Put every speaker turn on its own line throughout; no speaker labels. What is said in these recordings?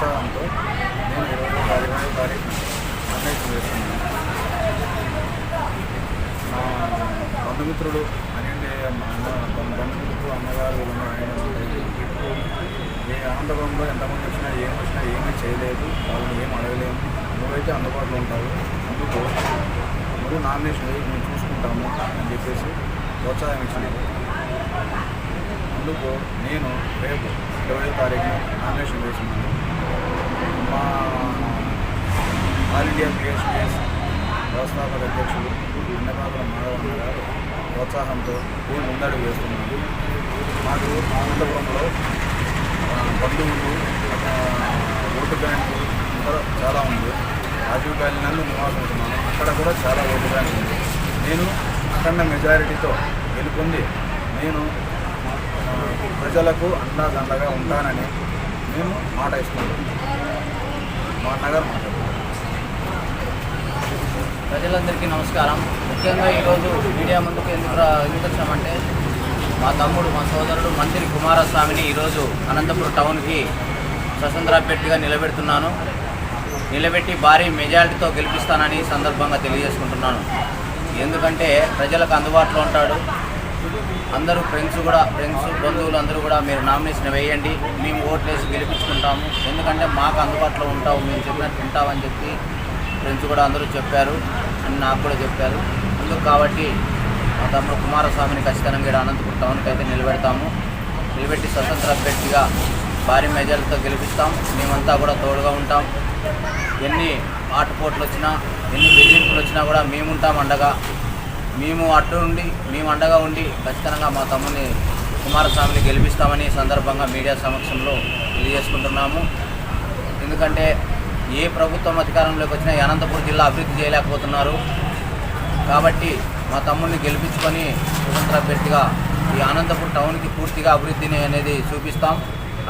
ఉత్సాహంతో నేను ఇరవై తారీఖు తారీఖు నిర్ణయం వేస్తున్నాను నా బంధుమిత్రుడు అనండి మా అన్న బంధు- అన్నగారు ఏ ఆందోళనలో ఎంతమంది వచ్చినా ఏం వచ్చినా ఏమీ చేయలేదు వాళ్ళని ఏం అడగలేము. నువ్వైతే అందుబాటులో ఉంటావు అందుకు. నువ్వు నామినేషన్ వేసి మేము చూసుకుంటాము అని చెప్పేసి ప్రోత్సాహం ఇచ్చినారు. అందుకు నేను రేపు ఇరవై తారీఖున నామినేషన్ వేసినాను మా ఆల్ ఇండియా పిఎస్పిఎస్ వ్యవస్థాపక అధ్యక్షుడు అన్నపాత్ర మాధవన్న గారు ప్రోత్సాహంతో నేను ముందడుగు వేస్తున్నాను మాకు అనంతపురంలో బంధువులు ఓటు బ్యాంకు ఇంకా చాలా ఉంది. రాజీవ్ గాంధీ నన్ను నివాసం ఉంటున్నాను. అక్కడ కూడా చాలా ఓటు బ్యాంక్ ఉంది. నేను అఖండ మెజారిటీతో గెలుపొంది నేను ప్రజలకు అండదండగా ఉంటానని మేము మాట ఇస్తున్నాం మా అన్నగారు
ప్రజలందరికీ నమస్కారం. ముఖ్యంగా ఈరోజు మీడియా ముందుకు ఎందుకు ఎందుకు వచ్చామంటే మా తమ్ముడు మా సోదరుడు మంత్రి కుమారస్వామిని ఈరోజు అనంతపురం టౌన్కి స్వతంత్ర అభ్యర్థిగా నిలబెడుతున్నాను. నిలబెట్టి భారీ మెజారిటీతో గెలిపిస్తానని సందర్భంగా తెలియజేసుకుంటున్నాను. ఎందుకంటే ప్రజలకు అందుబాటులో ఉంటాడు. అందరూ ఫ్రెండ్స్ కూడా ఫ్రెండ్స్ బంధువులు అందరూ కూడా మీరు నామినేషన్ వేయండి. మేము ఓట్లేసి గెలిపించుకుంటాము. ఎందుకంటే మాకు అందుబాటులో ఉంటావు మేము చెప్పినట్టు ఉంటామని చెప్పి ఫ్రెండ్స్ కూడా అందరూ చెప్పారు అని నాకు కూడా చెప్పారు. అందుకు కాబట్టి మా తమ్ముడు కుమారస్వామిని ఖచ్చితంగా ఇక్కడ అనంతపురం టౌన్కి అయితే నిలబెడతాము. నిలబెట్టి స్వతంత్ర అభ్యర్థిగా భారీ మెజార్టీతో గెలిపిస్తాం. మేమంతా కూడా తోడుగా ఉంటాం. ఎన్ని ఆటపోట్లు వచ్చినా ఎన్ని బెదిరింపులు వచ్చినా కూడా మేముంటాం అండగా. మేము అడ్డు ఉండి మేము అండగా ఉండి ఖచ్చితంగా మా తమ్ముని కుమారస్వామిని గెలిపిస్తామని ఈ సందర్భంగా మీడియా సమక్షంలో తెలియజేసుకుంటున్నాము. ఎందుకంటే ఏ ప్రభుత్వం అధికారంలోకి వచ్చినా అనంతపురం జిల్లా అభివృద్ధి చేయలేకపోతున్నారు. కాబట్టి మా తమ్ముడిని గెలిపించుకొని స్వతంత్ర అభ్యర్థిగా ఈ అనంతపురం టౌన్కి పూర్తిగా అభివృద్ధిని అనేది చూపిస్తాం.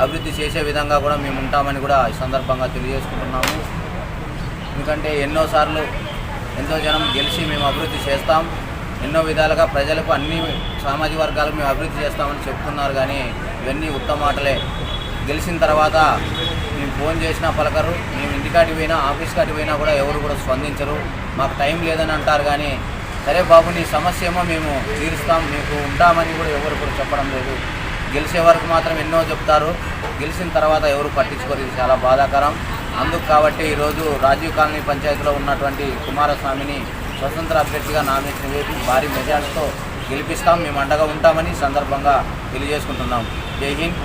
అభివృద్ధి చేసే విధంగా కూడా మేము ఉంటామని కూడా ఈ సందర్భంగా తెలియజేసుకుంటున్నాము. ఎందుకంటే ఎన్నోసార్లు ఎంతో జనం గెలిచి మేము అభివృద్ధి చేస్తాం. ఎన్నో విధాలుగా ప్రజలకు అన్ని సామాజిక వర్గాలకు మేము అభివృద్ధి చేస్తామని చెప్తున్నారు కానీ ఇవన్నీ ఉత్తమ మాటలే. గెలిచిన తర్వాత మేము ఫోన్ చేసినా పలకరు మేము ఇంటికాటి పోయినా ఆఫీస్ కాటి పోయినా కూడా ఎవరు కూడా స్పందించరు. మాకు టైం లేదని అంటారు కానీ సరే బాబు నీ సమస్య ఏమో మేము తీరుస్తాం మీకు ఉంటామని కూడా ఎవరు కూడా చెప్పడం లేదు. గెలిచే వరకు మాత్రం ఎన్నో చెప్తారు. గెలిచిన తర్వాత ఎవరు పట్టించుకోరు ఇది చాలా బాధాకరం. అందుకు కాబట్టి ఈరోజు రాజీవ్ కాలనీ పంచాయతీలో ఉన్నటువంటి కుమారస్వామిని స్వతంత్ర అభ్యర్థిగా నామినేషన్ వేసి భారీ మెజార్టీతో గెలిపిస్తాం మేము అండగా ఉంటామని సందర్భంగా తెలియజేసుకుంటున్నాం. జై హింద్.